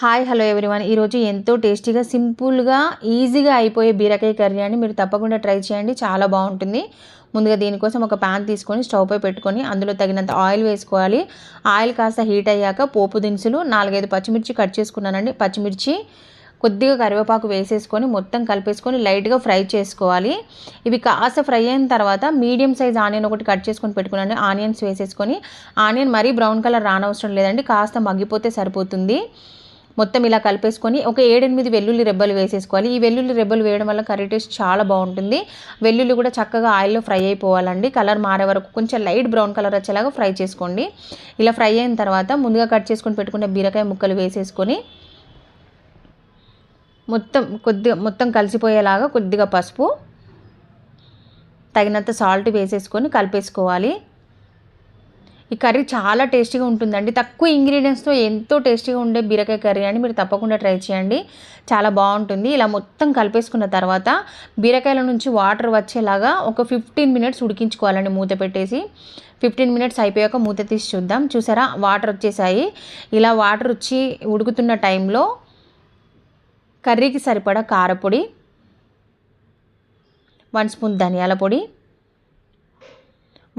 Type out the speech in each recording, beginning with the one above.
Hi hello everyone. ఈరోజు ఎంతో టేస్టీగా సింపుల్గా ఈజీగా అయిపోయే బీరకాయ కర్రీ అని మీరు తప్పకుండా ట్రై చేయండి. చాలా బాగుంటుంది. ముందుగా దీనికోసం ఒక ప్యాన్ తీసుకొని స్టవ్ పై పెట్టుకొని అందులో తగినంత ఆయిల్ వేసుకోవాలి. ఆయిల్ కాస్త హీట్ అయ్యాక పోపు దినుసులు నాలుగైదు పచ్చిమిర్చి కట్ చేసుకున్నానండి. పచ్చిమిర్చి కొద్దిగా కరివేపాకు వేసేసుకొని మొత్తం కలిపేసుకొని లైట్గా ఫ్రై చేసుకోవాలి. ఇవి కాస్త ఫ్రై అయిన తర్వాత మీడియం సైజ్ ఆనియన్ ఒకటి కట్ చేసుకొని పెట్టుకున్నాను. ఆనియన్స్ వేసేసుకొని ఆనియన్ మరీ బ్రౌన్ కలర్ రానవసరం లేదండి. కాస్త మగ్గిపోతే సరిపోతుంది. మొత్తం ఇలా కలిపేసుకొని ఒక ఏడెనిమిది వెల్లుల్లి రెబ్బలు వేసేసుకోవాలి. ఈ వెల్లుల్లి రెబ్బలు వేయడం వల్ల కర్రీ టేస్ట్ చాలా బాగుంటుంది. వెల్లుల్లి కూడా చక్కగా ఆయిల్లో ఫ్రై అయిపోవాలండి. కలర్ మారే వరకు కొంచెం లైట్ బ్రౌన్ కలర్ వచ్చేలాగా ఫ్రై చేసుకోండి. ఇలా ఫ్రై అయిన తర్వాత ముందుగా కట్ చేసుకొని పెట్టుకున్న బీరకాయ ముక్కలు వేసేసుకొని మొత్తం కొద్దిగా మొత్తం కలిసిపోయేలాగా కొద్దిగా పసుపు తగినంత సాల్ట్ వేసేసుకొని కలిపేసుకోవాలి. ఈ కర్రీ చాలా టేస్టీగా ఉంటుందండి. తక్కువ ఇంగ్రీడియంట్స్తో ఎంతో టేస్టీగా ఉండే బీరకాయ కర్రీ అని మీరు తప్పకుండా ట్రై చేయండి. చాలా బాగుంటుంది. ఇలా మొత్తం కలిపేసుకున్న తర్వాత బీరకాయల నుంచి వాటర్ వచ్చేలాగా ఒక ఫిఫ్టీన్ మినిట్స్ ఉడికించుకోవాలండి మూత పెట్టేసి. ఫిఫ్టీన్ మినిట్స్ అయిపోయాక మూత తీసి చూద్దాం. చూసారా? వాటర్ వచ్చేసాయి. ఇలా వాటర్ వచ్చి ఉడుకుతున్న టైంలో కర్రీకి సరిపడా కారపొడి వన్ స్పూన్ ధనియాల పొడి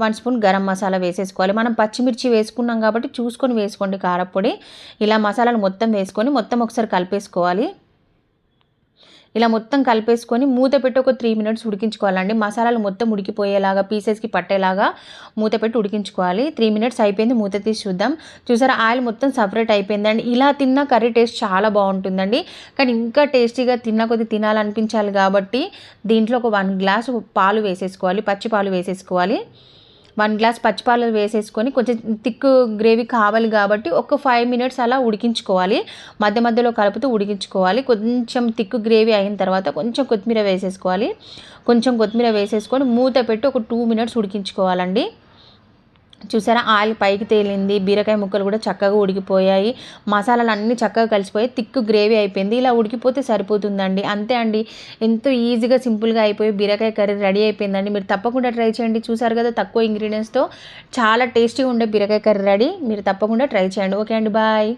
వన్ స్పూన్ గరం మసాలా వేసేసుకోవాలి. మనం పచ్చిమిర్చి వేసుకున్నాం కాబట్టి చూసుకొని వేసుకోండి కారపొడి. ఇలా మసాలాలు మొత్తం వేసుకొని మొత్తం ఒకసారి కలిపేసుకోవాలి. ఇలా మొత్తం కలిపేసుకొని మూత పెట్టి ఒక త్రీ మినిట్స్ ఉడికించుకోవాలండి. మసాలాలు మొత్తం ఉడికిపోయేలాగా పీసెస్కి పట్టేలాగా మూత పెట్టి ఉడికించుకోవాలి. త్రీ మినిట్స్ అయిపోయింది మూత తీసి చూద్దాం. చూసారా ఆయిల్ మొత్తం సపరేట్ అయిపోయిందండి ఇలా తిన్న కర్రీ టేస్ట్ చాలా బాగుంటుందండి. కానీ ఇంకా టేస్టీగా తిన్న కొద్ది తినాలనిపించాలి కాబట్టి దీంట్లో ఒక వన్ గ్లాస్ పాలు వేసేసుకోవాలి పచ్చి పాలు వేసేసుకోవాలి. వన్ గ్లాస్ పచ్చిపాలు వేసేసుకొని కొంచెం థిక్ గ్రేవీ కావాలి కాబట్టి ఒక ఫైవ్ మినిట్స్ అలా ఉడికించుకోవాలి. మధ్య మధ్యలో కలుపుతూ ఉడికించుకోవాలి. కొంచెం థిక్ గ్రేవీ అయిన తర్వాత కొంచెం కొత్తిమీర వేసేసుకోవాలి. కొంచెం కొత్తిమీర వేసేసుకొని మూత పెట్టి ఒక టూ మినిట్స్ ఉడికించుకోవాలండి. చూసారా? ఆయిల్ పైకి తేలింది బీరకాయ ముక్కలు కూడా చక్కగా ఉడికిపోయాయి. మసాలాలు అన్నీ చక్కగా కలిసిపోయి తిక్కు గ్రేవీ అయిపోయింది. ఇలా ఉడికిపోతే సరిపోతుందండి. అంతే అండి. ఎంతో ఈజీగా సింపుల్గా అయిపోయి బీరకాయ కర్రీ రెడీ అయిపోయిందండి. మీరు తప్పకుండా ట్రై చేయండి. చూసారు కదా తక్కువ ఇంగ్రీడియంట్స్తో చాలా టేస్టీగా ఉండే బీరకాయ కర్రీ రెడీ. మీరు తప్పకుండా ట్రై చేయండి. ఓకే అండి. బాయ్.